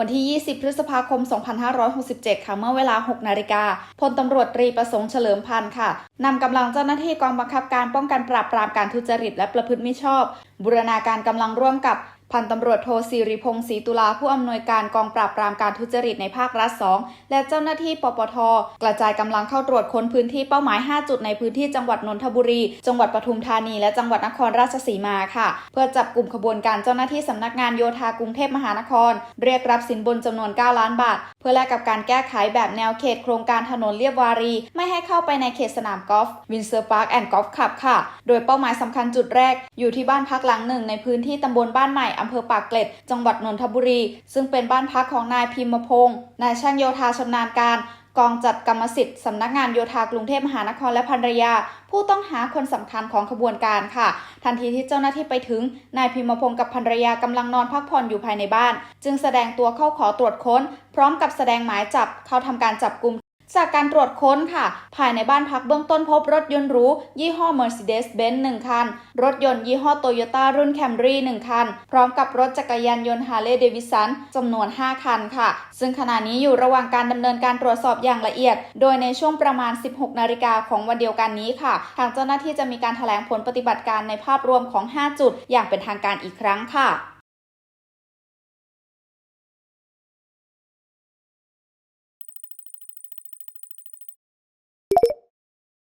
วันที่ 20 พฤษภาคม 2567 ค่ะ เมื่อเวลา 6 นาฬิกา พลตำรวจตรีประสงค์เฉลิมพันธ์ค่ะ นำกำลังเจ้าหน้าที่กองบังคับการป้องกันปราบปรามการทุจริตและประพฤติมิชอบ บูรณาการกำลังร่วมกับ พันตำรวจโทสิริพงศ์ศรีตุลาผู้อำนวยการกองปราบปรามการทุจริตในภาครัฐ 2 และเจ้าหน้าที่ปปท กระจายกำลังเข้าตรวจค้นพื้นที่เป้าหมาย 5 จุดในพื้นที่จังหวัดนนทบุรี จังหวัดปทุมธานี และจังหวัดนครราชสีมาค่ะ เพื่อจับกลุ่มขบวนการเจ้าหน้าที่สำนักงานโยธากรุงเทพมหานคร เรียกรับสินบนจำนวน 9 ล้านบาท พื่อแลกกับการแก้ไขแบบแนวเขตโครงการถนนเรียบวารี ไม่ให้เข้าไปในเขตสนามกอล์ฟวินเซอร์พาร์คแอนด์กอล์ฟคลับค่ะ โดยเป้าหมายสำคัญจุดแรก อยู่ที่บ้านพักหลังหนึ่งในพื้นที่ตำบลบ้านใหม่อำเภอปากเกร็ด จังหวัดนนทบุรี ซึ่งเป็นบ้านพักของนายพิมพงศ์นายช่างโยธาชำนาญการ กองจัดกรรมสิทธิ์สำนักงานโยธากรุงเทพมหานครและภรรยา ผู้ต้องหาคนสำคัญของขบวนการค่ะ ทันทีที่เจ้าหน้าที่ไปถึง นายพิมพงศ์กับภรรยากำลังนอนพักผ่อนอยู่ภายในบ้าน จึงแสดงตัวเข้าขอตรวจค้น พร้อมกับแสดงหมายจับเข้าทำการจับกลุ่ม จากการตรวจค้นค่ะ ภายในบ้านพักเบื้องต้นพบรถยนต์หรู ยี่ห้อ Mercedes-Benz 1 คัน รถยนต์ยี่ห้อ Toyota รุ่น Camry 1 คัน พร้อมกับรถจักรยานยนต์ Harley Davidson จำนวน 5 คันค่ะ ซึ่งขณะนี้อยู่ระหว่างการดำเนินการตรวจสอบอย่างละเอียด โดยในช่วงประมาณ 16 นาฬิกาของวันเดียวกันนี้ค่ะ ทางเจ้าหน้าที่จะมีการแถลงผลปฏิบัติการในภาพรวมของ 5 จุด อย่างเป็นทางการอีกครั้งค่ะ